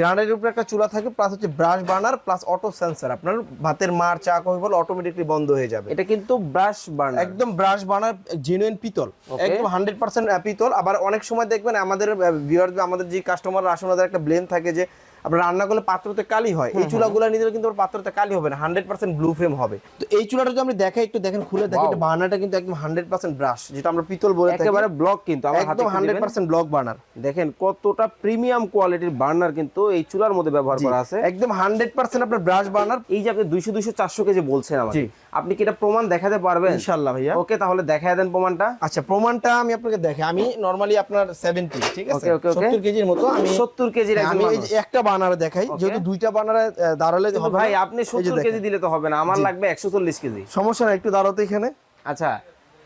গ্রানের উপরে একটা চুলা থাকে প্লাস হচ্ছে brass burner plus auto sensor আপনার ভাতের মার চা কফি বল অটোমেটিকলি বন্ধ হয়ে যাবে। এটা কিন্তু ব্রাশ বার্নার একদম ব্রাশ বার্নার জেনুইন পিতল। একদম হান্ড্রেড পার্সেন্ট পিতল। আবার অনেক সময় দেখবেন আমাদের ভিউয়ার আমাদের যে কাস্টমার আসলে একটা ব্লেন থাকে যে আপনার রান্না করলে পাত্রতে কালি হয়। এই চুলাগুলো নিলে কিন্তু পাত্রতে কালি হবে না হান্ড্রেড পার্সেন্ট ব্লু ফ্রেম হবে। তো এই চুলাটা যদি আমরা দেখাই একটু দেখেন খুলে দেখেন Wow. বার্নারটা কিন্তু একদম হান্ড্রেড পার্সেন্ট ব্রাশ যেটা আমরা পিতল বলে থাকি। একেবারে ব্লক কিন্তু আমার হাতে একদম হান্ড্রেড পার্সেন্ট ব্লক বার্নার দেখেন কতটা প্রিমিয়াম কোয়ালিটির বার্নার কিন্তু এই চুলার মধ্যে ব্যবহার করা আছে। একদম হান্ড্রেড পার্সেন্ট আপনার ব্রাশ বার্নার এই যে আপনি দুইশো দুইশো চারশো কেজি বলছেন আমাকে। জি। আপনি কি এটা প্রমাণ দেখাতে পারবেন? ইনশাল্লাহ ভাইয়া। ওকে তাহলে দেখায় দেন প্রমাণটা। আচ্ছা প্রমাণটা আমি আপনাকে দেখে আমি নর্মালি আপনার সেভেন্টি ঠিক আছে? Okay, okay, okay. সত্তর কেজির মতো আমি সত্তর কেজির আমি এই যে একটা বানারে দেখাই. যেহেতু দুইটা বানারে দাঁড়ালে হবে ভাই আপনি এই যে সত্তর কেজি দিলে তো হবে না। আমার লাগবে একশো চল্লিশ কেজি। সমস্যা না একটু দাঁড়াতে এখানে। আচ্ছা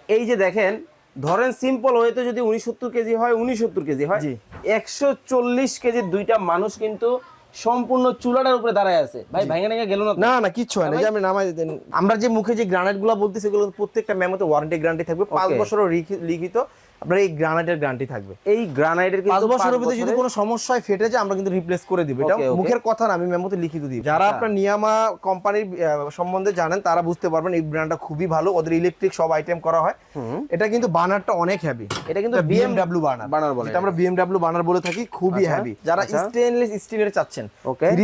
এই যে দেখেন ধরেন সিম্পল ওয়েতে যদি উনিশ সত্তর কেজি হয় উনিশ কেজি হয়। একশো চল্লিশ কেজির দুইটা মানুষ কিন্তু সম্পূর্ণ চুলাটার উপরে দাঁড়ায় আছে। ভাই ভাঙে ভেঙে গেল না না না কিচ্ছু হয় না। যে আমি নামাই দেন আমরা যে মুখে যে গ্রানাইটগুলো বলতেছি সেগুলো প্রত্যেকটা মেমোতে ওয়ারেন্টি গ্যারান্টি থাকবে। পাঁচ. বছরের লিখিত। আপনার এই গ্রানাইটের গ্যারান্টি থাকবে। এই গ্রানাইটের পাঁচ কিন্তু বছরের পাঁচ ভিতরে যদি বছরের- কোনো সমস্যায় ফেটে যায় আমরা কিন্তু রিপ্লেস করে দিব। এটা. মুখের কথা না আমি মেমোতে লিখিত দিই। যারা আচ্ছা। আপনার নিয়ামা কোম্পানির সম্বন্ধে জানেন তারা বুঝতে পারবেন এই ব্র্যান্ডটা খুবই ভালো। ওদের ইলেকট্রিক সব আইটেম করা হয়। এটা কিন্তু বানারটা অনেক হেভি এটা কিন্তু বিএমডব্লিউ বানার বানার বলে আমরা বিএমডব্লিউ বানার বলে থাকি খুবই আচ্ছা, হেভি যারা আচ্ছা। স্টেনলেস স্টিলের চাচ্ছেন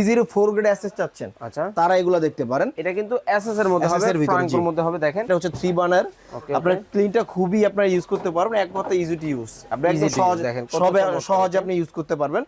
জিরো ফোর গ্রেড অ্যাসেস চাচ্ছেন আচ্ছা। তারা এগুলো দেখতে পারেন। এটা কিন্তু এসএস এর মধ্যে হবে ফ্রাঙ্কোর মধ্যে হবে দেখেন। এটা হচ্ছে থ্রি বানার Okay, আপনার. ক্লিনটা খুবই আপনারা ইউজ করতে পারবেন। এক কথা ইজি টু ইউজ আপনি Easy একদম to use, সহজ দেখেন, কত সবে চমৎকার সহজে আপনি ইউজ করতে পারবেন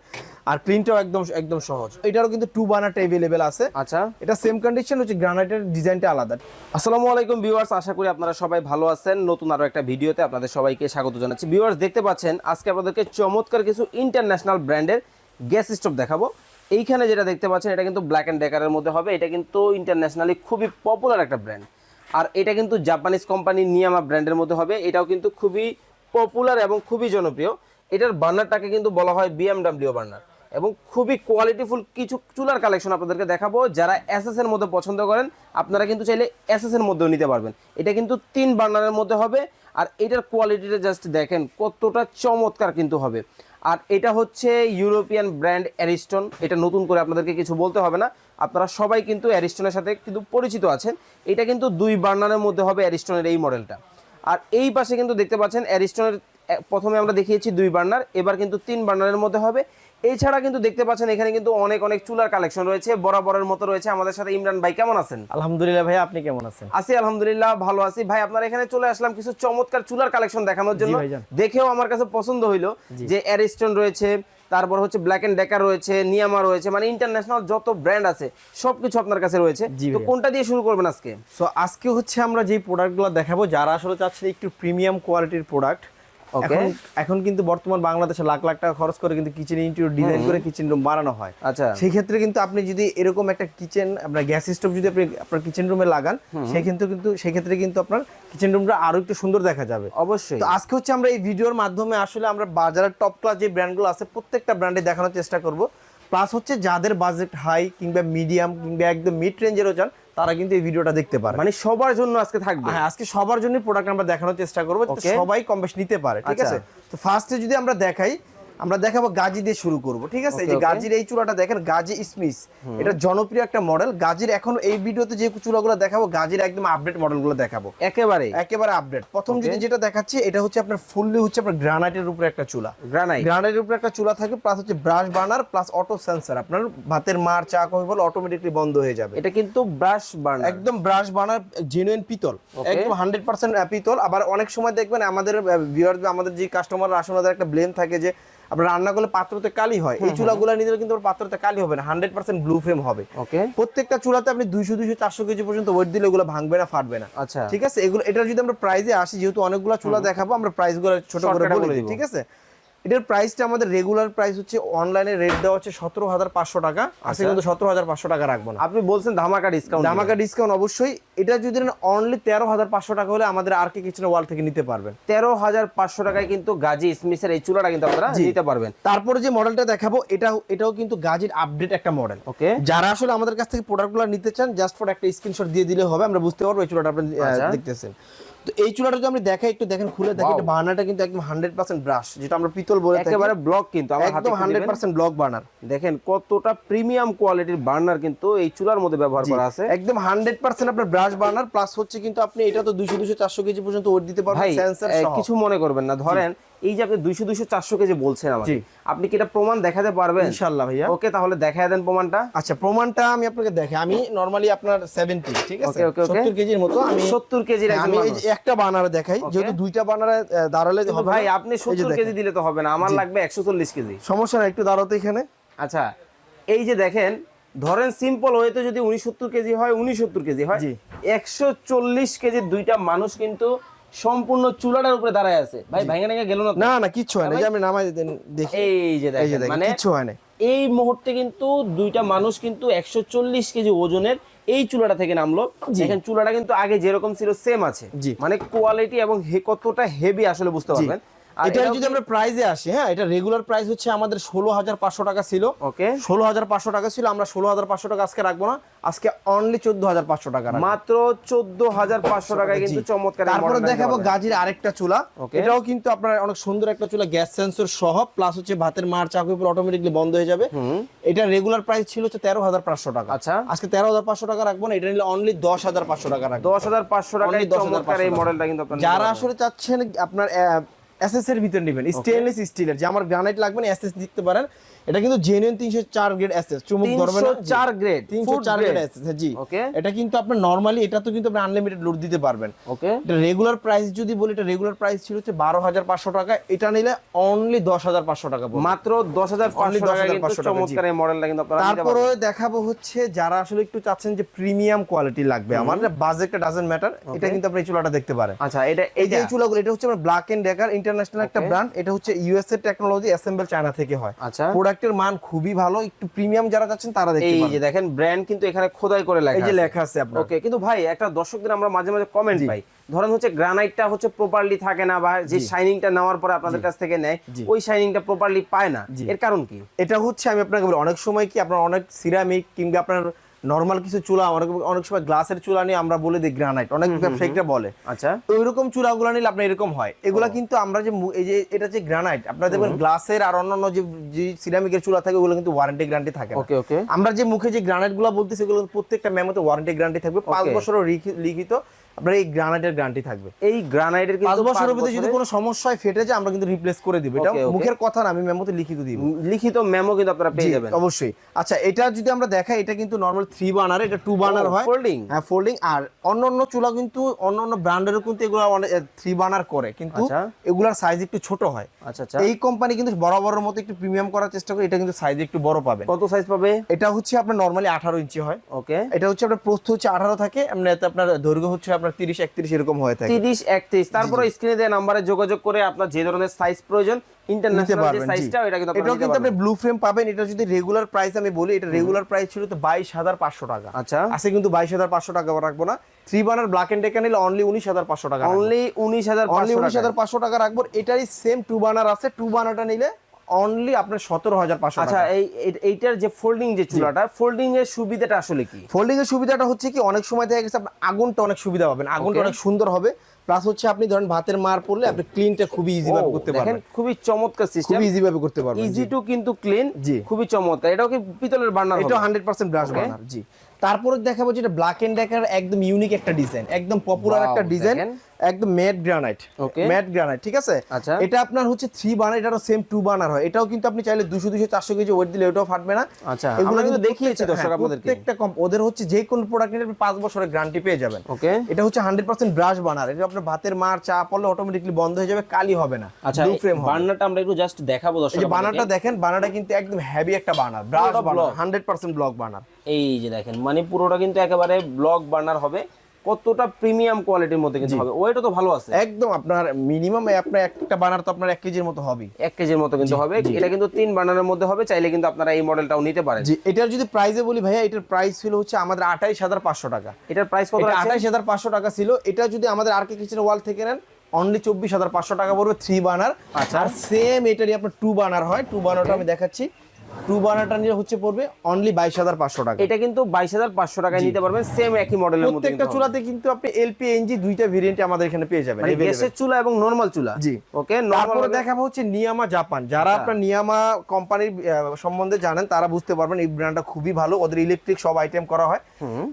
আর ক্লিনটাও একদম একদম সহজ এটারও কিন্তু টু বার্নারটা अवेलेबल আছে আচ্ছা এটা সেম কন্ডিশন হচ্ছে গ্রানাইটের ডিজাইনটা আলাদা আসসালামু আলাইকুম ভিউয়ার্স আশা করি আপনারা সবাই ভালো আছেন নতুন আরো একটা ভিডিওতে আপনাদের সবাইকে স্বাগত জানাচ্ছি ভিউয়ার্স দেখতে পাচ্ছেন আজকে আপনাদেরকে চমৎকার কিছু ইন্টারন্যাশনাল ব্র্যান্ডের গ্যাস স্টোভ দেখাবো এইখানে যেটা দেখতে পাচ্ছেন এটা কিন্তু ব্ল্যাক অ্যান্ড ডেকারের মধ্যে হবে এটা কিন্তু ইন্টারন্যাশনালি খুবই পপুলার একটা ব্র্যান্ড আর এটা কিন্তু জাপানিজ কোম্পানি নিয়ামা ব্র্যান্ডের মধ্যে হবে এটাও কিন্তু খুবই পপুলার এবং খুবই জনপ্রিয়। এটার বার্নারটাকে কিন্তু বলা হয় বিএমডাব্লিউ বার্নার এবং খুবই কোয়ালিটিফুল কিছু চুলার কালেকশন আপনাদেরকে দেখাবো, যারা এসএস এর মধ্যে পছন্দ করেন, আপনারা কিন্তু চাইলে এসএস এর মধ্যেও নিতে পারবেন। এটা কিন্তু তিন বার্নারের মধ্যে হবে, আর এটার কোয়ালিটিটা জাস্ট দেখেন, কতটা চমৎকার কিন্তু হবে। আর এটা হচ্ছে ইউরোপিয়ান ব্র্যান্ড অ্যারিস্টন এটা নতুন করে আপনাদেরকে কিছু বলতে হবে না। আপনারা সবাই কিন্তু অ্যারিস্টনের সাথে কিন্তু পরিচিত আছেন। এটা কিন্তু দুই বার্নারের মধ্যে হবে অ্যারিস্টনের এই মডেলটা আর এই পাশে কিন্তু দেখতে পাচ্ছেন অ্যারিস্টনের প্রথমে আমরা দেখিয়েছি দুই বার্নার এবার কিন্তু তিন বার্নারের মধ্যে হবে। এছাড়া কিন্তু দেখতে পাচ্ছেন এখানে কিন্তু অনেক অনেক চুলার কালেকশন রয়েছে বরাবরের মতো রয়েছে আমাদের সাথে। ইমরান ভাই কেমন আছেন? আলহামদুলিল্লাহ ভাই আপনি কেমন আছেন? আছি আলহামদুলিল্লাহ ভালো আছি। ভাই আপনার এখানে চলে আসলাম কিছু চমৎকার চুলার কালেকশন দেখানোর জন্য। দেখেও আমার কাছে পছন্দ হইল যে অ্যারিস্টন রয়েছে তারপর হচ্ছে ব্ল্যাক এন্ড ডেকার রয়েছে নিয়ামা রয়েছে মানে ইন্টারন্যাশনাল যত ব্র্যান্ড আছে সবকিছু আপনার কাছে রয়েছে তো কোনটা দিয়ে শুরু করবেন আজকে সো আজকে হচ্ছে আমরা যে প্রোডাক্টগুলো দেখাবো যারা আসলে চাচ্ছেন একটু প্রিমিয়াম কোয়ালিটির প্রোডাক্ট. এখন এখন কিন্তু বর্তমান বাংলাদেশে লাখ লাখ টাকা খরচ করে কিন্তু কিচেন ইন্টেরিয়র ডিজাইন করে কিচেন রুম বানানো হয়। আচ্ছা। সেই ক্ষেত্রে কিন্তু আপনি যদি এরকম একটা কিচেন আপনার গ্যাস স্টোভ যদি আপনি আপনার কিচেন রুমে লাগান সেই কিন্তু সেই ক্ষেত্রে কিন্তু আপনার কিচেন রুমটা আরও একটু সুন্দর দেখা যাবে। অবশ্যই। তো আজকে হচ্ছে আমরা এই ভিডিওর মাধ্যমে আসলে আমরা বাজারের টপ ক্লাস যে ব্র্যান্ডগুলো আছে প্রত্যেকটা ব্র্যান্ডে দেখানোর চেষ্টা করব। প্লাস হচ্ছে যাদের বাজেট হাই কিংবা মিডিয়াম কিংবা একদম মিড রেঞ্জেরও চান তারা কিন্তু এই ভিডিওটা দেখতে পারে। মানে সবার জন্য আজকে থাকবে। হ্যাঁ আজকে সবার জন্য প্রোডাক্ট আমরা দেখানোর চেষ্টা করব সবাই কম বেশি নিতে পারে ঠিক আচ্ছা। আছে? তো ফার্স্টে যদি আমরা দেখাই আমরা দেখাবো গাজি দিয়ে শুরু করব ঠিক আছে? এই যে. গাজির এই চূড়াটা দেখেন গাজি স্মিস এটা জনপ্রিয় একটা মডেল। গাজির এখন এই ভিডিওতে যে চূড়াগুলো দেখাবো গাজির একদম আপডেট মডেলগুলো দেখাবো। একেবারে। একেবারে আপডেট প্রথম. যদি যেটা দেখাচ্ছি এটা হচ্ছে আপনার ফুললি হচ্ছে আপনার গ্রানাইটের উপরে একটা চুলা গ্রানাইট গ্রানাইটের উপরে একটা চুলা থাকে প্লাস হচ্ছে brass burner plus auto sensor আপনার ভাতের মার চা কফি বল অটোমেটিকলি বন্ধ হয়ে যাবে। এটা কিন্তু ব্রাশ বার্নার একদম ব্রাশ বার্নার জেনুইন পিতল। একদম হান্ড্রেড পার্সেন্ট পিতল। আবার অনেক সময় দেখবেন আমাদের ভিউয়ার আমাদের যে কাস্টমার আসলে একটা ব্লেম থাকে যে আপনার রান্না করলে পাত্রতে কালি হয়। এই চুলাগুলো নিয়ে কিন্তু পাত্রতে কালি হবে না হান্ড্রেড পার্সেন্ট ব্লু ফ্রেম হবে। ওকে। প্রত্যেকটা চুলাতে আপনি দুইশো দুইশো চারশো কেজি পর্যন্ত ওয়েট দিলে ওগুলো ভাঙবে না ফাটবে না। আচ্ছা। ঠিক আছে? এগুলো এটা যদি আমরা প্রাইজে আসি যেহেতু অনেকগুলো চুলা দেখাবো আমরা প্রাইসগুলো ছোট করে বলে দিই ঠিক আছে? এটার প্রাইসটা আমাদের রেগুলার প্রাইস হচ্ছে অনলাইনে রেট দেওয়া হচ্ছে সতেরো হাজার পাঁচশো টাকা। আজকে কিন্তু সতেরো হাজার পাঁচশো টাকা রাখব না। আপনি বলছেন ধামাকা ডিসকাউন্ট দামাকা ডিসকাউন্ট অবশ্যই। এটা যদি অনলি তেরো হাজার পাঁচশো টাকা হলে আমাদের আর কে কিচেন ওয়াল থেকে নিতে পারবেন। তেরো হাজার পাঁচশো টাকায় কিন্তু গাজী স্মিথের এই চুলাটা কিন্তু আপনারা নিতে পারবেন। তারপরে যে মডেলটা দেখাবো এটা এটাও কিন্তু গাজির আপডেট একটা মডেল ওকে। যারা আসলে আমাদের কাছ থেকে প্রোডাক্টগুলো নিতে চান জাস্ট ফর একটা স্ক্রিনশট দিয়ে দিলে হবে আমরা বুঝতে পারব এই চুলাটা আপনি আচ্ছা। দেখতেছেন। তো এই চুলাটা যদি আমি দেখাই একটু দেখেন খুলে দেখেন এটা বার্নারটা কিন্তু একদম হান্ড্রেড পার্সেন্ট ব্রাশ যেটা আমরা পিতল বলে থাকি। একেবারে ব্লক কিন্তু আমার হাতে একদম একটু হান্ড্রেড দিবেন। পার্সেন্ট ব্লক বার্নার দেখেন কতটা প্রিমিয়াম কোয়ালিটির বার্নার কিন্তু এই চুলার মধ্যে ব্যবহার করা আছে। একদম হান্ড্রেড পার্সেন্ট আপনার ব্রাশ বার্নার প্লাস হচ্ছে কিন্তু আপনি এটা তো দুশো দুশো চারশো কেজি পর্যন্ত ওয়েট দিতে পারবেন সেন্সর সহ। কিছু মনে করবেন না। ধরেন এই যে আপনি দুইশো দুইশো চারশো কেজি বলছেন আমাকে জি। আপনি কি এটা প্রমাণ দেখাতে পারবেন? ইনশাল্লাহ ভাইয়া। ওকে তাহলে দেখায় দেন প্রমাণটা। আচ্ছা প্রমাণটা আমি আপনাকে দেখে আমি নর্মালি আপনার সেভেন্টি ঠিক আছে. সত্তর কেজির মতো আমি সত্তর কেজির আমি এই যে একটা বানারে দেখাই. যেহেতু দুইটা বানারে দাঁড়ালে ভাই আপনি সত্তর কেজি দিলে তো হবে না আমার লাগবে একশো চল্লিশ কেজি। সমস্যা না একটু দাঁড়াতে এখানে। আচ্ছা এই যে দেখেন ধরেন সিম্পল ওয়েতে যদি উনিশ সত্তর কেজি হয় উনিশ সত্তর কেজি হয় একশো চল্লিশ কেজির দুইটা মানুষ কিন্তু সম্পূর্ণ চুলাটার উপরে দাঁড়ায় আছে। ভাই ভাঙে ভেঙে গেল না না না কিচ্ছু হয় না। এই আমি নামাই দেন দেখি। এই যে দেখেন মানে কিচ্ছু হয় না। এই মুহূর্তে কিন্তু দুইটা মানুষ কিন্তু একশো চল্লিশ কেজি ওজনের এই চুলাটা থেকে নামলো। যেখানে দেখেন চুলাটা কিন্তু আগে যেরকম ছিল সেম আছে। মানে কোয়ালিটি এবং হে- কতটা হেভি আসলে বুঝতে পারবেন। এটা যদি আমরা প্রাইজে আসি হ্যাঁ এটা রেগুলার প্রাইস হচ্ছে আমাদের ষোলো হাজার পাঁচশো টাকা ছিল। ওকে। ষোলো হাজার পাঁচশো টাকা ছিল আমরা ষোলো হাজার পাঁচশো টাকা আজকে রাখব না আজকে অনলি চোদ্দ হাজার পাঁচশো টাকা মাত্র চোদ্দ হাজার পাঁচশো টাকায় কিন্তু চমৎকার তারপরে দেখাবো। গাজীর আরেকটা চুলা. এটাও কিন্তু আপনার অনেক সুন্দর একটা চুলা গ্যাস সেন্সর সহ প্লাস হচ্ছে ভাতের মার চাকু অটোমেটিকলি বন্ধ হয়ে যাবে। এটা রেগুলার প্রাইস ছিল হচ্ছে তেরো হাজার পাঁচশো টাকা। আচ্ছা। আজকে তেরো হাজার পাঁচশো টাকা রাখব না এটা নিলে অনলি দশ হাজার পাঁচশো টাকা রাখব। দশ হাজার পাঁচশো টাকায় Only 10,500 চমৎকার এই টাকা। মডেলটা কিন্তু যারা আসলে চাচ্ছেন আপনার এসএস এর ভিতর নেবেন। স্টেনলেস স্টিলের যে আমার গ্রানাইট লাগবে না এসএস দিতে পারেন। এটা কিন্তু জেনুইন তিনশো চার গ্রেড এসএস চুমুক ধরবে না। 304 grade, তিনশো food চার গ্রেড grade। এসএস জি। Okay. এটা কিন্তু আপনার নর্মালি এটা তো কিন্তু আপনি আনলিমিটেড লোড দিতে পারবেন। ওকে এটা রেগুলার প্রাইস যদি বলি এটা রেগুলার প্রাইস ছিল হচ্ছে বারো হাজার পাঁচশো টাকা। এটা নিলে অনলি দশ হাজার পাঁচশো টাকা পড়বে। মাত্র দশ হাজার Only 10,500 টাকা, জি। চমৎকার এই মডেলটা কিন্তু আপনারা নিতে তারপরে দেখাবো হচ্ছে যারা আসলে একটু চাচ্ছেন যে প্রিমিয়াম কোয়ালিটি লাগবে। আমার বাজেটটা ডাজেন্ট ম্যাটার এটা কিন্তু আপনি এই চুলাটা দেখতে পারেন। আচ্ছা এটা এই যে চুলাগুলো এটা হচ্ছে আমার ব্ল্যাক এন্ড ডেকার ইন্টারন্যাশনাল একটা ব্র্যান্ড এটা হচ্ছে ইউএস এর টেকনোলজি অ্যাসেম্বল চায়না থেকে হয়। আচ্ছা। প্রোডাক্টের মান খুবই ভালো। একটু প্রিমিয়াম যারা যাচ্ছেন তারা দেখতে এই যে দেখেন ব্র্যান্ড কিন্তু এখানে খোদাই করে লেখা এই যে লেখা আছে আপনার। ওকে কিন্তু ভাই একটা দর্শকদের আমরা মাঝে মাঝে কমেন্ট পাই। ধরেন হচ্ছে গ্রানাইটটা হচ্ছে প্রপারলি থাকে না বা যে শাইনিংটা নেওয়ার পরে আপনাদের কাছ থেকে নেয়। ওই শাইনিংটা প্রপারলি পায় না। এর কারণ কি? এটা হচ্ছে আমি আপনাকে বলি অনেক সময় কি আপনার অনেক সিরামিক কিংবা আপনার নর্মাল কিছু চুলা অনেক অনেক সময় গ্লাসের চুলা নিয়ে আমরা বলে দিই গ্রানাইট অনেক ব্যবসায়িকরা বলে। আচ্ছা। ওইরকম চুলাগুলো নিলে আপনার এরকম হয়। এগুলা কিন্তু আমরা যে এই যে এটা যে গ্রানাইট আপনারা দেখবেন গ্লাসের আর অন্যান্য যে যে সিরামিকের চুলা থাকে ওগুলো কিন্তু ওয়ারেন্টি গ্যারান্টি থাকে ওকে ওকে। আমরা যে মুখে যে গ্রানাইটগুলো বলতেছি এগুলো প্রত্যেকটা মেমোতে ওয়ারেন্টি গ্যারান্টি থাকবে। পাঁচ বছরও বছরের লিখিত। আপনার এই গ্রানাইটের গ্যারান্টি থাকবে। এই গ্রানাইটের কিন্তু বছরের ভিতরে যদি কোনো সমস্যা ফেটে যায় আমরা কিন্তু রিপ্লেস করে দিব। এটা. মুখের কথা না আমি মেমোতে লিখিত দিব। লিখিত মেমো কিন্তু আপনারা পেয়ে যাবেন। অবশ্যই। আচ্ছা এটা যদি আমরা দেখাই এটা কিন্তু নর্মাল থ্রি বার্নার এটা টু বার্নার হয়। folding? হ্যাঁ ফোল্ডিং আর অন্য অন্য চুলা কিন্তু অন্য অন্য ব্র্যান্ডেরও কিন্তু এগুলো থ্রি বার্নার করে। কিন্তু আচ্ছা। এগুলার সাইজ একটু ছোট হয়। আচ্ছা আচ্ছা। এই কোম্পানি কিন্তু বরাবরের মতো একটু প্রিমিয়াম করার চেষ্টা করে এটা কিন্তু সাইজ একটু বড় পাবে। কত সাইজ পাবে? এটা হচ্ছে আপনার নর্মালি আঠারো ইঞ্চি হয়। ওকে এটা হচ্ছে আপনার প্রস্থ হচ্ছে আঠারো থাকে এমনি এতে আপনার দৈর্ঘ্য হচ্ছে আপনার তিরিশ একত্রিশ এরকম হয়ে থাকে। তিরিশ একত্রিশ। তারপরে স্ক্রিনে দেওয়া নাম্বারে যোগাযোগ করে আপনার যে ধরনের সাইজ প্রয়োজন ইন্টারন্যাশনাল যে সাইজটা এটা কিন্তু আপনারা নিতে কিন্তু আপনি ব্লু ফ্রেম পাবেন। এটা যদি রেগুলার প্রাইস আমি বলি এটা রেগুলার প্রাইস ছিল তো বাইশ হাজার পাঁচশো টাকা। আচ্ছা। আজকে কিন্তু বাইশ হাজার পাঁচশো টাকা রাখব না। Three burner Black and Decker নিলে অনলি উনিশ হাজার পাঁচশো টাকা অনলি অনলি উনিশ পাঁচশো হাজার পাঁচশো টাকা রাখব। এটারই সেম টু বানার আছে। টু বানারটা নিলে অনলি আপনার সতেরো হাজার পাঁচশো আচ্ছা এই এই- এইটার যে ফোল্ডিং যে চুলাটা ফোল্ডিং এর সুবিধাটা আসলে কি? ফোল্ডিং এর সুবিধাটা হচ্ছে কি অনেক সময় দেখা গেছে আপনার আগুনটা অনেক সুবিধা পাবেন। আগুনটা অনেক সুন্দর হবে। প্লাস হচ্ছে আপনি ধরেন ভাতের মার পড়লে আপনি ক্লিনটা খুবই ইজি ভাবে করতে পারবেন। খুবই চমৎকার সিস্টেম খুবই ইজি ভাবে করতে পারবেন ইজি টু কিন্তু ক্লিন জি। খুবই চমৎকার। এটাও কি পিতলের বার্নার এটা hundred percent brass Okay. Burner জি। তারপরে দেখাবো যেটা ব্ল্যাক এন্ড ডেকার একদম ইউনিক একটা ডিজাইন একদম পপুলার একটা ডিজাইন। একদম matte granite Okay. Matte granite ঠিক আছে? আচ্ছা। এটা আপনার হচ্ছে থ্রি বানার এটারও সেম টু বানার হয়। এটাও কিন্তু আপনি চাইলে দুশো দুশো চারশো কেজি ওয়েট দিলে ওটাও ফাটবে না। আচ্ছা, এগুলো কিন্তু দেখিয়েছি দর্শক হ্যাঁ, আপনাদেরকে। প্রত্যেকটা কম ওদের হচ্ছে যে কোনো প্রোডাক্ট নিলে আপনি পাঁচ বছরের গ্যারান্টি পেয়ে যাবেন। ওকে এটা হচ্ছে হান্ড্রেড পার্সেন্ট ব্রাশ বানার এটা আপনার ভাতের মার চা পড়লে অটোমেটিকলি বন্ধ হয়ে যাবে কালি হবে না আচ্ছা ব্লু ফ্রেম বার্নারটা আমরা একটু জাস্ট দেখাবো দর্শক এই যে দেখেন বানারটা কিন্তু একদম হেভি একটা বানার ব্রাশ পুরোটা burner hundred percent block burner এই যে দেখেন মানে পুরোটা কিন্তু একেবারে ব্লক বার্নার হবে। কতটা প্রিমিয়াম কোয়ালিটির মধ্যে কিন্তু হবে? ওইটা তো ভালো আছে। একদম আপনার মিনিমাম আপনার একটা বানার তো আপনার এক কেজির মতো হবে। এক কেজির মতো কিন্তু হবে। এটা কিন্তু তিন বার্নারের মধ্যে হবে চাইলে কিন্তু আপনারা এই মডেলটাও নিতে পারেন। জি এটার যদি প্রাইসে বলি ভাইয়া এটার প্রাইস ছিল হচ্ছে আমাদের আঠাইশ হাজার পাঁচশো টাকা। এটার প্রাইস কত আছে? আঠাইশ হাজার পাঁচশো টাকা ছিল। এটা যদি আমাদের আর কে কিচেন ওয়াল থেকে নেন অনলি চব্বিশ হাজার পাঁচশো টাকা পড়বে থ্রি বানার আচ্ছা। আর সেম এটারই আপনার টু বানার হয়। টু বানারটা আমি দেখাচ্ছি। টু বার্নারটা হচ্ছে পড়বে অনলি বাইশ হাজার পাঁচশো টাকা। এটা কিন্তু বাইশ হাজার পাঁচশো টাকায় নিতে পারবেন সেম একই মডেলের মধ্যে প্রত্যেকটা চুলাতে কিন্তু আপনি এলপি এনজি দুইটা ভেরিয়েন্টে আমাদের এখানে পেয়ে যাবেন মানে গ্যাসের চুলা এবং নরমাল চুলা। জি। ওকে তারপরে দেখাবো হচ্ছে নিয়ামা জাপান যারা আচ্ছা। আপনার নিয়ামা কোম্পানির সম্বন্ধে জানেন তারা বুঝতে পারবেন এই ব্র্যান্ডটা খুবই ভালো। ওদের ইলেকট্রিক সব আইটেম করা হয়।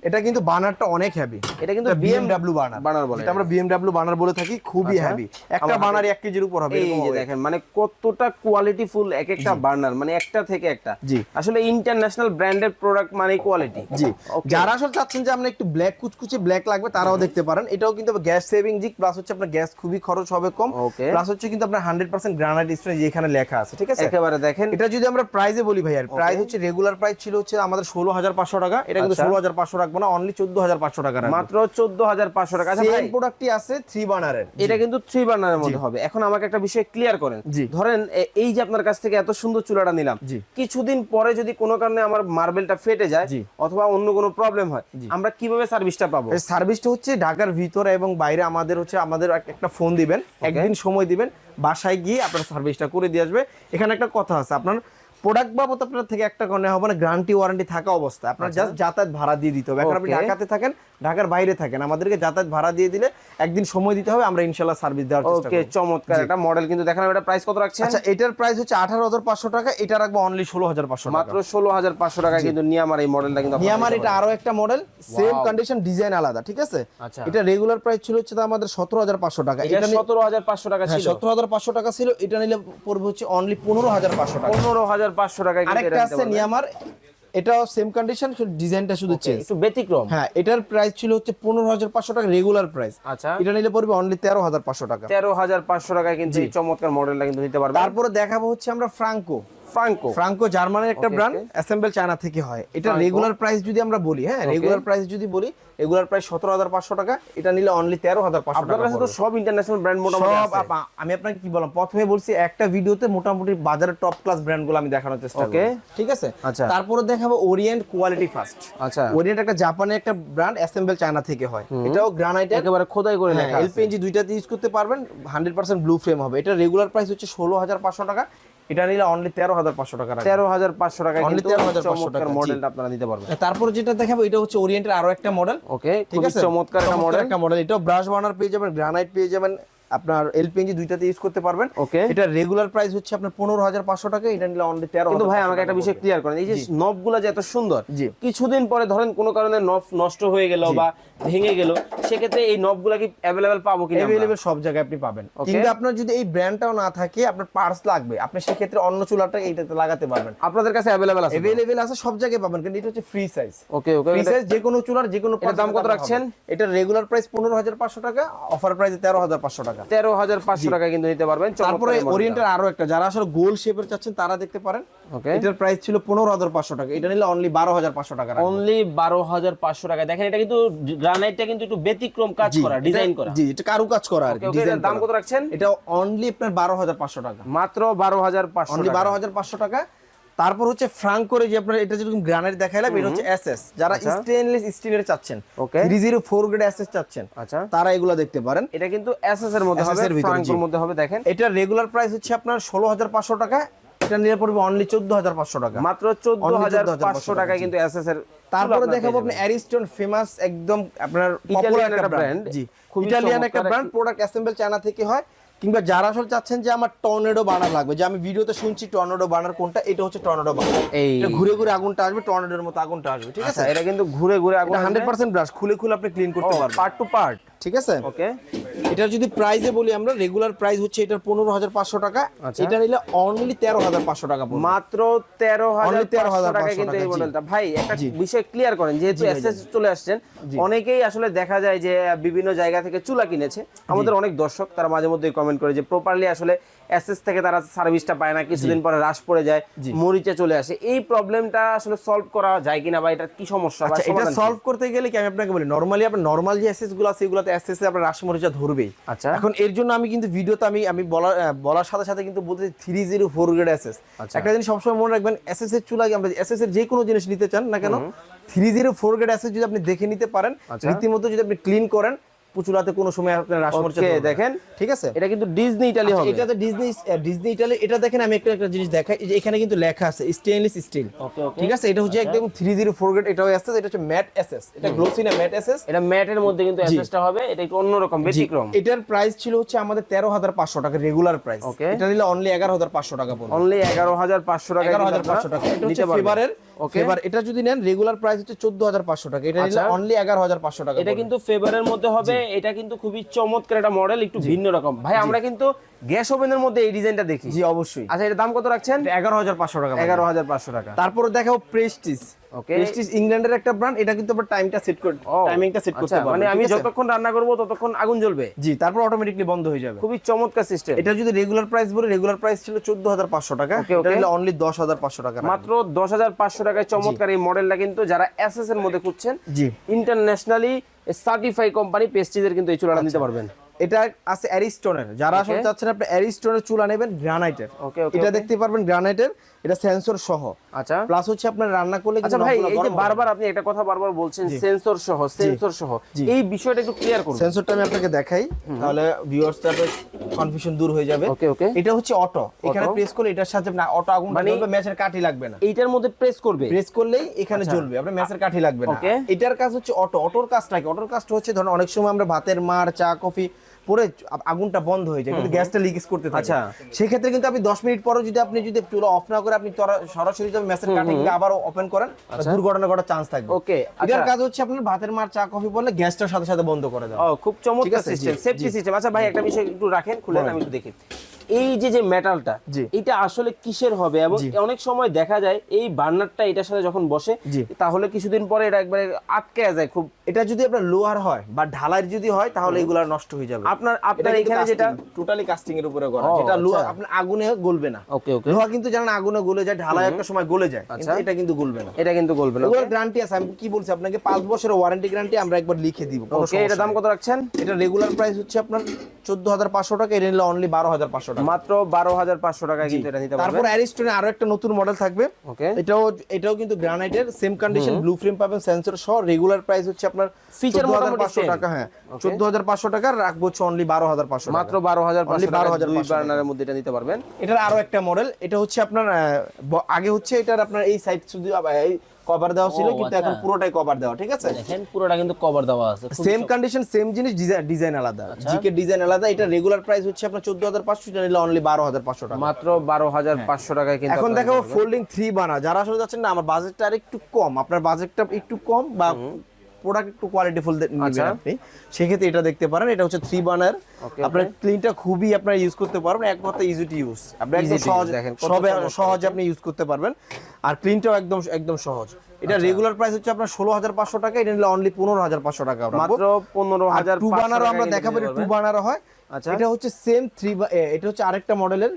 এটা কিন্তু বানারটা অনেক হেভি এটা কিন্তু বিএমডব্লিউ বানার। বানার বলে আমরা বিএমডব্লিউ বানার বলে থাকি খুবই আচ্ছা। হেভি একটা বানার এক কেজির উপর হবে এই দেখেন মানে কতটা কোয়ালিটি ফুল এক একটা বার্নার মানে একটা থেকে একটা। জি। আসলে ইন্টারন্যাশনাল ব্র্যান্ডের প্রোডাক্ট মানে কোয়ালিটি জি। যারা আসলে চাচ্ছেন যে আমরা একটু ব্ল্যাক কুচকুচে ব্ল্যাক লাগবে তারাও দেখতে পারেন। এটাও কিন্তু গ্যাস সেভিং জি প্লাস হচ্ছে আপনার গ্যাস খুবই খরচ হবে কম। প্লাস হচ্ছে কিন্তু আপনার হান্ড্রেড পার্সেন্ট গ্রানাইট স্টোন যেখানে লেখা আছে ঠিক আছে? একেবারে দেখেন। এটা যদি আমরা প্রাইসে বলি ভাই আর প্রাইস হচ্ছে রেগুলার প্রাইস ছিল হচ্ছে আমাদের ষোলো হাজার পাঁচশো টাকা। এটা কিন্তু আচ্ছা। ষোলো হাজার পাঁচশো রাখব না অনলি চোদ্দ হাজার পাঁচশো টাকা মাত্র চোদ্দ হাজার পাঁচশো টাকা। আচ্ছা সেম ভাই, প্রোডাক্টটি আছে থ্রি বার্নারের এটা কিন্তু থ্রি বার্নারের মধ্যে হবে। এখন আমাকে একটা বিষয় ক্লিয়ার করেন। ধরেন এই যে আপনার কাছ থেকে এত সুন্দর চুলাটা নিলাম। জি। কিছুদিন পরে যদি কোনো কারণে আমার মার্বেলটা ফেটে যায়। অথবা অন্য কোনো প্রবলেম হয় আমরা কীভাবে সার্ভিসটা পাবো? এই সার্ভিসটা হচ্ছে ঢাকার ভিতরে এবং বাইরে আমাদের হচ্ছে আমাদের এক- একটা ফোন দিবেন একদিন সময় দিবেন বাসায় গিয়ে আপনার সার্ভিসটা করে দিয়ে আসবে। এখানে একটা কথা আছে আপনার প্রোডাক্ট বাবদ আপনার থেকে একটা কারণে হবে না গ্যারান্টি ওয়ারেন্টি থাকা অবস্থা আপনার জাস্ট যাতায়াত ভাড়া দিয়ে দিতে হবে। এখন আপনি ঢাকাতে থাকেন ঢাকার বাইরে থাকেন আমাদেরকে যাতায়াত ভাড়া দিয়ে দিলে একদিন সময় দিতে হবে আমরা ইনশাল্লাহ সার্ভিস দেওয়ার চেষ্টা ওকে করব। চমৎকার। একটা মডেল কিন্তু দেখালাম এটা প্রাইস কত রাখছেন? আচ্ছা এটার প্রাইস হচ্ছে আঠারো হাজার পাঁচশো টাকা এটা রাখব অনলি ষোলো হাজার পাঁচশো টাকা। মাত্র ষোলো হাজার পাঁচশো টাকা কিন্তু নিয়ে আমার এই মডেলটা কিন্তু নিয়ামার এটা আরও একটা মডেল সেম কন্ডিশন ডিজাইন আলাদা ঠিক আছে? আচ্ছা। এটা রেগুলার প্রাইস ছিল হচ্ছে আমাদের সতেরো হাজার পাঁচশো টাকা। এটা এটা সতেরো হাজার পাঁচশো টাকা হ্যাঁ ছিল। সতেরো হাজার পাঁচশো টাকা ছিল এটা নিলে পড়বে হচ্ছে অনলি পনেরো হাজার পাঁচশো টাকা। পনেরো হাজার পাঁচশো টাকায় কিন্তু আরেকটা এটা আছে নিয়ামার এটাও সেম কন্ডিশন ডিজাইনটা শুধু চেঞ্জ একটু ব্যতিক্রম। হ্যাঁ এটার প্রাইস ছিল হচ্ছে পনেরো হাজার পাঁচশো টাকা রেগুলার প্রাইস আচ্ছা। এটা নিলে পড়বে অনলি তেরো হাজার পাঁচশো টাকা। তেরো হাজার পাঁচশো টাকায় কিন্তু এই চমৎকার মডেলটা কিন্তু নিতে পারবে তারপরে দেখাবো হচ্ছে আমরা ফ্রাঙ্কো ফ্রাঙ্কো ফ্রাঙ্কো জার্মানের একটা ব্র্যান্ড অ্যাসেম্বল চায়না থেকে হয়। এটা রেগুলার প্রাইস যদি আমরা বলি হ্যাঁ রেগুলার প্রাইস যদি বলি রেগুলার প্রাইস সতেরো হাজার পাঁচশো টাকা এটা নিলে অনলি তেরো হাজার পাঁচশো আপনার কাছে তো সব ইন্টারন্যাশনাল ব্র্যান্ড মোটামুটি সব আমি আপনাকে কি বললাম? প্রথমে বলছি একটা ভিডিওতে মোটামুটি বাজারের টপ ক্লাস ব্র্যান্ডগুলো আমি দেখানোর চেষ্টা করব Okay. ঠিক আছে? আচ্ছা। তারপরে দেখাবো ওরিয়েন্ট কোয়ালিটি ফার্স্ট আচ্ছা। ওরিয়েন্ট একটা জাপানের একটা ব্র্যান্ড অ্যাসেম্বল চায়না থেকে হয়। এটাও গ্রানাইট একেবারে খোদাই করে লেখা আছে। এলপিএনজি দুইটাতে ইউজ করতে পারবেন হান্ড্রেড পার্সেন্ট ব্লু ফ্রেম হবে। এটা রেগুলার প্রাইস হচ্ছে ষোলো হাজার পাঁচশো টাকা। এটা নিলে অনলি তেরো হাজার পাঁচশো টাকা তেরো হাজার পাঁচশো টাকায় Only কিন্তু 13,500 চমৎকার টাকা। মডেলটা আপনারা নিতে পারবেন। তারপরে যেটা দেখাবো এটা হচ্ছে ওরিয়েন্টের আরও একটা মডেল ওকে ঠিক আছে? চমৎকার একটা মডেল একটা মডেল এটাও ব্রাশ বার্নার পেয়ে যাবেন গ্রানাইট পেয়ে যাবেন আপনার এলপিএনজি দুইটাতে ইউজ করতে পারবেন। Okay. এটা রেগুলার প্রাইস হচ্ছে আপনার পনেরো হাজার পাঁচশো টাকা এটা নিলে অনলি তেরো কিন্তু ভাই আমাকে একটা বিষয় ক্লিয়ার করেন এই যে নবগুলো যে এত সুন্দর। কিছুদিন পরে ধরেন কোনো কারণে নব নষ্ট হয়ে গেল বা ভেঙে গেল সেক্ষেত্রে এই নবগুলা কি অ্যাভেলেবেল পাবো কি অ্যাভেলেবেল সব জায়গায় আপনি পাবেন। কিন্তু আপনার যদি এই ব্র্যান্ডটাও না থাকে আপনার পার্স লাগবে। আপনি সেক্ষেত্রে অন্য চুলাটা এইটাতে লাগাতে পারবেন। আপনাদের কাছে অ্যাভেলেবেল আছে অ্যাভেলেবেল আছে সব জায়গায় পাবেন কিন্তু এটা হচ্ছে free size okay okay free size যে কোনো চুলার যে কোনো দাম কত রাখছেন? এটা রেগুলার প্রাইস পনেরো হাজার পাঁচশো টাকা অফার প্রাইস তেরো হাজার পাঁচশো টাকা। তেরো হাজার পাঁচশো টাকা কিন্তু নিতে পারবেন তারপরে ওরিয়েন্টের আরও একটা যারা আসলে গোল শেপের চাচ্ছেন তারা দেখতে পারেন। ওকে এটার প্রাইস ছিল পনেরো হাজার পাঁচশো টাকা। এটা নিলে অনলি বারো হাজার পাঁচশো টাকা রাখবেন। অনলি বারো হাজার পাঁচশো টাকা। দেখেন এটা কিন্তু গ্রানাইটটা কিন্তু একটু ব্যতিক্রম কাজ করা ডিজাইন করা। জি এটা কারুকাজ করা আর কি ডিজাইন দাম কত রাখছেন? এটা অনলি আপনার বারো হাজার পাঁচশো টাকা। মাত্র বারো হাজার পাঁচশো অনলি বারো হাজার পাঁচশো টাকা। তারপর হচ্ছে ফ্রাঙ্ক করে যে আপনার এটা যেরকম গ্রানাইট দেখাইলাম এটা হচ্ছে এসএস যারা স্টেনলেস স্টিলের চাচ্ছেন আচ্ছা। Okay. Three zero four grade SS চাচ্ছেন আচ্ছা। তারা এগুলো দেখতে পারেন। এটা কিন্তু এসএস এর মধ্যে হবে ফ্রাঙ্কোর। মধ্যে হবে দেখেন। এটা রেগুলার প্রাইস হচ্ছে আপনার ষোলো হাজার পাঁচশো টাকা এটা নিয়ে পড়বে অনলি চোদ্দ হাজার পাঁচশো টাকা। মাত্র চোদ্দ হাজার 14,500 পাঁচশো টাকায় কিন্তু এসএস এর তারপরে দেখাবো আপনি অ্যারিস্টন ফেমাস একদম আপনার পপুলার একটা ব্র্যান্ড জি খুবই ইটালিয়ান একটা ব্র্যান্ড প্রোডাক্ট অ্যাসেম্বল চায়না থেকে হয়। কিংবা যারা আসলে চাচ্ছেন যে আমার টর্নেডো বানার লাগবে যে আমি ভিডিওতে শুনছি টর্নেডো বানার কোনটা এটা হচ্ছে টর্নেডো বানার। এই। ঘুরে ঘুরে আগুনটা আসবে টর্নেডোর মতো আগুনটা আসবে ঠিক আছে? আচ্ছা এটা কিন্তু ঘুরে ঘুরে আগুন এটা হান্ড্রেড পার্সেন্ট ব্রাশ খুলে খুলে আপনি ক্লিন করতে পারবেন। পার্ট টু পার্ট ঠিক আছে? ওকে এটার যদি প্রাইসে বলি আমরা রেগুলার প্রাইস হচ্ছে এটার পনেরো হাজার পাঁচশো টাকা। আচ্ছা। এটা নিলে অনলি তেরো হাজার পাঁচশো টাকা পড়বে। মাত্র তেরো হাজার Only 13,500 টাকা কিন্তু এই মডেলটা ভাই একটা বিষয় ক্লিয়ার করেন যেহেতু এসএস চলে আসছেন অনেকেই আসলে দেখা যায় যে বিভিন্ন জায়গা থেকে চুলা কিনেছে। আমাদের অনেক দর্শক তারা মাঝে মধ্যে কমেন্ট করে যে প্রপারলি আসলে এসএস থেকে তারা সার্ভিসটা পায় না কিছুদিন পরে হ্রাস পড়ে যায় মরিচে চলে আসে। এই প্রবলেমটা আসলে সলভ করা যায় কিনা বা এটা কি সমস্যা আচ্ছা এটা সলভ করতে গেলে কি আমি আপনাকে বলি নরমালি আপনার নরমাল যে অ্যাসেসগুলো আছে এগুলোতে এসএস আপনার রাসমরিচা ধরবেই। আচ্ছা। এখন এর জন্য আমি কিন্তু ভিডিওতে আমি আমি বলার বলার সাথে সাথে কিন্তু বলতে থ্রি জিরো ফোর গ্রেড আচ্ছা। একটা জিনিস সবসময় মনে রাখবেন এসএস এর চুলা আমরা এসএস এর যে কোনো জিনিস নিতে চান না কেন three zero four grade SS যদি আপনি দেখে নিতে পারেন আচ্ছা। রীতিমতো যদি আপনি ক্লিন করেন চুলাতে কোনো সময় আপনার রাসমরিচা Okay, দেখেন। ঠিক আছে? এটা কিন্তু ডিজনি ইটালি আচ্ছা, হবে। এটাতে ডিজনি ডিজনি ইটালি এটা দেখেন আমি একটা একটা জিনিস দেখাই যে এখানে কিন্তু লেখা আছে স্টেনলেস স্টিল ঠিক আছে? এটা হচ্ছে একদম থ্রি জিরো ফোর গ্রেড এটাও এসএস এটা হচ্ছে ম্যাট এসএস এটা গ্লোসি না ম্যাট এসএস এটা ম্যাটের মধ্যে কিন্তু অ্যাসেসটা হবে এটা একটু অন্যরকম ব্যতিক্রম। এটার প্রাইস ছিল হচ্ছে আমাদের তেরো হাজার পাঁচশো টাকা রেগুলার প্রাইস. এটা নিলে অনলি এগারো হাজার পাঁচশো টাকা পড়বে। অনলি এগারো হাজার পাঁচশো টাকা এগারো হাজার পাঁচশো টাকা। এটা হচ্ছে ফেভারের ফেভার এটা যদি নেন রেগুলার প্রাইস হচ্ছে চোদ্দ হাজার পাঁচশো টাকা। এটা নিলে আচ্ছা। অনলি এগারো হাজার পাঁচশো টাকা এটা কিন্তু ফেভারের মধ্যে হবে এটা কিন্তু খুবই চমৎকার একটা মডেল একটু ভিন্ন রকম। ভাই আমরা কিন্তু গ্যাস ওভেনের মধ্যে এই ডিজাইনটা দেখি। জি অবশ্যই। আচ্ছা এটার দাম কত রাখছেন? এগারো হাজার পাঁচশো টাকা এগারো হাজার পাঁচশো টাকা। তারপরে দেখাও প্রেস্টিজ ওকে প্রেস্টিজ ইংল্যান্ডের একটা ব্র্যান্ড এটা কিন্তু আবার টাইমটা সেট টাইমিংটা সেট করতে আচ্ছা, পারবেন মানে আমি যতক্ষণ রান্না করব ততক্ষণ আগুন জ্বলবে। জি তারপর অটোমেটিকলি বন্ধ হয়ে যাবে। খুবই চমৎকার সিস্টেম এটা যদি রেগুলার প্রাইস বলি রেগুলার প্রাইস ছিল চোদ্দ হাজার পাঁচশো টাকা। এটা. নিলে অনলি দশ হাজার পাঁচশো টাকা মাত্র দশ হাজার পাঁচশো টাকায় চমৎকার এই মডেলটা কিন্তু যারা এসএস এর মধ্যে খুঁজছেন জি। ইন্টারন্যাশনালি সার্টিফাই কোম্পানি পেস্টিজের কিন্তু এই চুলাটা নিতে পারবেন। এটা আছে অ্যারিস্টোনের যারা আসলে চাচ্ছেন আপনি অ্যারিস্টোনের চুলা নেবেন গ্রানাইটের ওকে ওকে এটা দেখতে পারবেন গ্রানাইটের এটা সেন্সর সহ। আচ্ছা। প্লাস হচ্ছে আপনার রান্না করলে আচ্ছা ভাই এই যে বারবার আপনি একটা কথা বারবার বলছেন সেন্সর সহ সেন্সর সহ এই বিষয়টা একটু ক্লিয়ার করুন। সেন্সরটা আমি আপনাকে দেখাই তাহলে ভিউয়ার্সটা কনফিউশন দূর হয়ে যাবে। ওকে ওকে এটা হচ্ছে অটো এখানে প্রেস করলে এটার সাথে না অটো আগুন মানে- জ্বলবে ম্যাচের কাঠি লাগবে না। এইটার মধ্যে প্রেস করবে? প্রেস করলেই এখানে জ্বলবে আপনার ম্যাচের কাঠি লাগবে না। এটার কাজ হচ্ছে অটো অটোর কাজটা কি? অটোর কাজটা হচ্ছে ধরুন অনেক সময় আমরা ভাতের মার চা কফি পরে আগুনটা বন্ধ হয়ে যায় কিন্তু গ্যাসটা লিকেজ করতে থাকে। আচ্ছা। সেক্ষেত্রে কিন্তু আপনি 10 মিনিট পরে যদি আপনি যদি চুলা অফ না করে আপনি সরাসরি যদি মেসেজ কাটিং আবার ওপেন করেন দুর্ঘটনা ঘটার চান্স থাকবে। ওকে এটার আচ্ছা কাজ হচ্ছে আপনার ভাতের মার চা কফি বলে গ্যাসটা সাথে সাথে বন্ধ করে দেওয়া। খুব চমৎকার সিস্টেম সেফটি সিস্টেম আচ্ছা ভাই একটা বিষয় একটু রাখেন খুলে আমি একটু দেখি। এই যে যে মেটালটা এটা আসলে কিসের হবে? এবং অনেক সময় দেখা যায় এই বার্নারটা এটার সাথে যখন বসে তাহলে কিছুদিন পরে এটা একবারে আটকে যায় খুব। এটা যদি আপনার লোয়ার হয় বা ঢালাইয়ের যদি হয় তাহলে এগুলা নষ্ট হয়ে যাবে। আপনার আপনার এখানে যেটা টোটালি কাস্টিং এর উপরে করা। যেটা লোহা আচ্ছা। আপনার আগুনে গলবে না। ওকে ওকে। লোহা কিন্তু জানেন আগুনে গলে যায় ঢালাই একটা সময় গলে যায়। আচ্ছা। এটা কিন্তু গলবে না। এটা কিন্তু বলবেন এগুলোর গ্যারান্টি আছে। আমি কি বলছি আপনাকে? পাঁচ বছরের ওয়ারেন্টি গ্যারান্টি আমরা একবার লিখে দিব ওকে এটা দাম কত রাখছেন? এটা রেগুলার প্রাইস হচ্ছে আপনার চোদ্দ হাজার পাঁচশো টাকা এটা নিলে অনলি বারো হাজার পাঁচশো টাকা। মাত্র বারো হাজার পাঁচশো টাকায় কিন্তু এটা নিতে তারপর অ্যারিস্টনে আরও একটা নতুন মডেল থাকবে। ওকে। এটাও এটাও কিন্তু গ্রানাইটের সেম কন্ডিশন ব্লু ফ্রেম পাবেন সেন্সর সহ রেগুলার প্রাইস হচ্ছে আপনার হাজার মোটামুটি পাঁচশো টাকা হ্যাঁ। চোদ্দ হাজার পাঁচশো টাকা রাখব হচ্ছে অনলি বারো হাজার পাঁচশো মাত্র বারো হাজার পাঁচশো টাকা 12,500 দুই টাকা। বার্নারের মধ্যে এটা নিতে পারবেন। এটার আরও একটা মডেল এটা হচ্ছে আপনার আগে হচ্ছে এটার আপনার এই সাইড শুধু কভার দেওয়া ছিল কিন্তু আচ্ছা। এখন পুরোটাই কভার দেওয়া ঠিক আছে? দেখেন পুরোটা কিন্তু কভার দেওয়া আছে। সেম কন্ডিশন সেম জিনিস ডিজাইন আলাদা। আচ্ছা। জিকে ডিজাইন আলাদা এটা রেগুলার প্রাইস হচ্ছে আপনার চোদ্দ হাজার পাঁচশো এটা নিলে অনলি বারো হাজার পাঁচশো টাকা। মাত্র বারো হাজার পাঁচশো টাকায় কিন্তু এখন দেখো দেখাবো ফোল্ডিং 3 বানা যারা আসলে যাচ্ছেন না আমার বাজেটটা আর একটু কম আপনার বাজেটটা একটু কম বা প্রোডাক্ট একটু কোয়ালিটি ফুল আচ্ছা। নেবেন আপনি। সেক্ষেত্রে এটা দেখতে পারেন এটা হচ্ছে থ্রি বানার আপনার ক্লিনটা খুবই আপনার ইউজ করতে পারবেন এক কথা ইজি টু ইউজ আপনি একদম সহজ সবে সহজে আপনি ইউজ করতে পারবেন। আর ক্লিনটাও একদম একদম সহজ। এটা আচ্ছা। রেগুলার প্রাইস হচ্ছে আপনার ষোলো হাজার পাঁচশো টাকা এটা নিলে অনলি পনেরো হাজার পাঁচশো টাকা মাত্র পনেরো হাজার টু বানারও আমরা দেখাবো টু বানারও হয়। আচ্ছা। এটা হচ্ছে সেম থ্রি এটা হচ্ছে আরেকটা মডেলের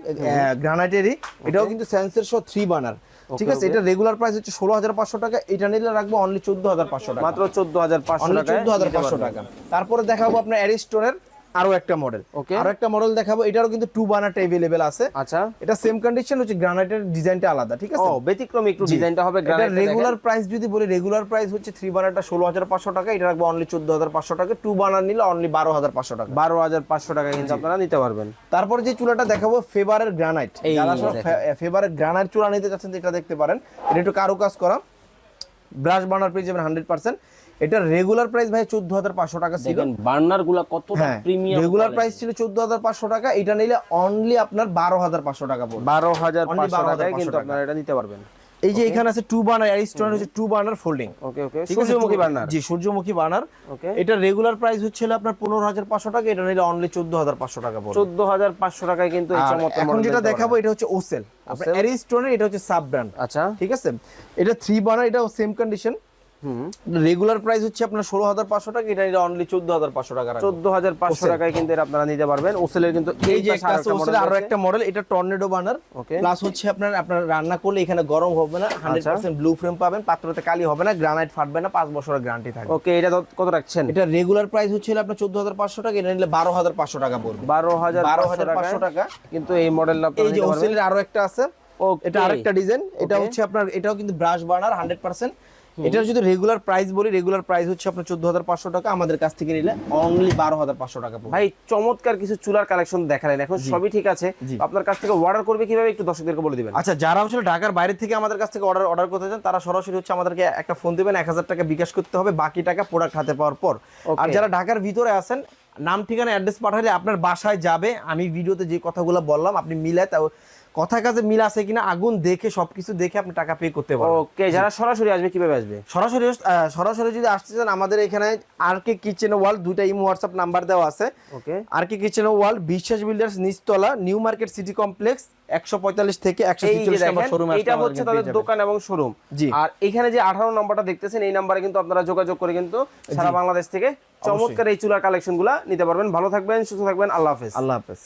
গ্রানাইটেরই এটাও কিন্তু সেন্সর সহ থ্রি বানার ঠিক আছে এটা রেগুলার প্রাইস হচ্ছে ষোলো হাজার পাঁচশো টাকা এটা নিলে রাখব অনলি চোদ্দ হাজার পাঁচশো টাকা। মাত্র চোদ্দ হাজার পাঁচশো অনলি চোদ্দ হাজার পাঁচশো টাকা। তারপরে দেখাবো আপনার অ্যারিস্টোনের আরও একটা মডেল ওকে আরও একটা মডেল দেখাবো এটারও কিন্তু টু বানারটা এভেলেবেল আছে। আচ্ছা। এটা সেম কন্ডিশন হচ্ছে গ্রানাইটের ডিজাইনটা আলাদা ঠিক আছে? ও ব্যতিক্রমী একটু ডিজাইনটা হবে এটা গ্রানাইট রেগুলার প্রাইস যদি বলি রেগুলার প্রাইস হচ্ছে থ্রি বানারটা ষোলো হাজার পাঁচশো টাকা এটা রাখব অনলি চোদ্দ হাজার পাঁচশো টাকা। টু বানার নিলে অনলি বারো হাজার পাঁচশো টাকা। বারো হাজার পাঁচশো টাকা কিন্তু আপনারা নিতে পারবেন। তারপরে যে চুলাটা দেখাবো ফেভারের গ্রানাইট যারা আসলে দেখেন। ফে- ফেভারের গ্রানাইট চুলা নিতে চাচ্ছেন এটা দেখতে পারেন। এটা একটু কারও কাজ করা। ব্রাশ বার্নার পেয়ে যাবেন হান্ড্রেড পার্সেন্ট। এটা রেগুলার প্রাইস ভাই চোদ্দ হাজার পাঁচশো টাকা ছিল। বার্নারগুলা কত প্রিমিয়াম রেগুলার প্রাইস ছিল চোদ্দ হাজার পাঁচশো টাকা এটা নিলে অনলি আপনার বারো হাজার পাঁচশো টাকা পড়বে। বারো হাজার বারো পাঁচশো 12,500 টাকায় কিন্তু। আপনারা এটা নিতে পারবেন। এই যে এখানে আছে টু বার্নার অ্যারিস্টন হচ্ছে two burner folding okay okay ঠিক আছে, সূর্যমুখী বার্নার জি সূর্যমুখী বার্নার ওকে এটা রেগুলার প্রাইস হচ্ছে আপনার পনেরো হাজার পাঁচশো টাকা এটা নিলে অনলি চোদ্দ হাজার পাঁচশো টাকা পড়বে। চোদ্দ হাজার পাঁচশো টাকায় কিন্তু এই চমৎকার এখন যেটা দেখাবো এটা হচ্ছে ওসেল? অ্যারিস্টোনের এটা হচ্ছে সাব ব্র্যান্ড আচ্ছা। ঠিক আছে? এটা থ্রি বার্নার এটাও সেম কন্ডিশন রেগুলার প্রাইস হচ্ছে আপনার ষোলো হাজার পাঁচশো টাকা এটা নিলে অনলি চোদ্দ হাজার পাঁচশো টাকা চোদ্দ হাজার পাঁচশো টাকায় কিন্তু এটা আপনারা নিতে পারবেন। ওসেলের কিন্তু এই যে আরও একটা মডেল এটা টর্নেডো বার্নার ওকে প্লাস হচ্ছে আপনার আপনার রান্না করলে এখানে গরম হবে না হান্ড্রেড পার্সেন্ট ব্লু ফ্রেম পাবেন পাত্রতে কালি হবে না গ্রানাইট ফাটবে না পাঁচ বছরের গ্যারান্টি থাকবে। ওকে এটা কত রাখছেন? এটা রেগুলার প্রাইস হচ্ছে আপনার চোদ্দ হাজার পাঁচশো টাকা এটা নিলে বারো হাজার পাঁচশো টাকা পড়বে। বারো হাজার বারো হাজার পাঁচশো টাকা। কিন্তু এই মডেলটা এই যে ওসেলের আরও একটা আছে. এটা আরেকটা ডিজাইন এটা হচ্ছে আপনার এটাও কিন্তু ব্রাশ বার্নার হান্ড্রেড পার্সেন্ট এটার যদি রেগুলার প্রাইস বলি রেগুলার প্রাইস হচ্ছে আপনার চোদ্দ হাজার পাঁচশো টাকা আমাদের কাছ থেকে নিলে অনলি বারো হাজার পাঁচশো টাকা ভাই চমৎকার কিছু চুলার কালেকশন দেখালেন। এখন সবই ঠিক আছে। আপনার কাছ থেকে অর্ডার করবে কীভাবে একটু দর্শকদেরকে বলে দিবেন। আচ্ছা যারা হচ্ছে ঢাকার বাইরে থেকে আমাদের কাছ থেকে অর্ডার অর্ডার করতে চান তারা সরাসরি হচ্ছে আমাদেরকে একটা ফোন দিবেন এক হাজার টাকা বিকাশ করতে হবে বাকি টাকা প্রোডাক্ট হাতে পাওয়ার পর। আর যারা ঢাকার ভিতরে আছেন নাম ঠিকানা অ্যাড্রেস পাঠালে আপনার বাসায় যাবে। আমি ভিডিওতে যে কথাগুলো বললাম আপনি মিলায় তাও কথা কাজে মিল আছে কিনা আগুন দেখে সবকিছু দেখে আপনি টাকা পে করতে পারবেন। ওকে যারা সরাসরি আসবে কীভাবে আসবে? সরাসরি সরাসরি যদি আসতে চান আমাদের এখানে আর কে কিচেন ওয়াল দুইটা ইমো হোয়াটসঅ্যাপ নাম্বার দেওয়া আছে। ওকে আর কে কিচেন ওয়াল বিশ্বাস বিল্ডার্স নিচতলা নিউ মার্কেট সিটি কমপ্লেক্স একশো পঁয়তাল্লিশ থেকে একশো দেখেন এটা হচ্ছে তাদের দোকান এবং শোরুম জি। আর এখানে যে আঠারো নম্বরটা দেখতেছেন এই নাম্বারে কিন্তু আপনারা যোগাযোগ করে কিন্তু সারা বাংলাদেশ থেকে চমৎকার এই চুলার কালেকশনগুলা নিতে পারবেন। ভালো থাকবেন সুস্থ থাকবেন আল্লাহ হাফেজ। আল্লাহ হাফেজ।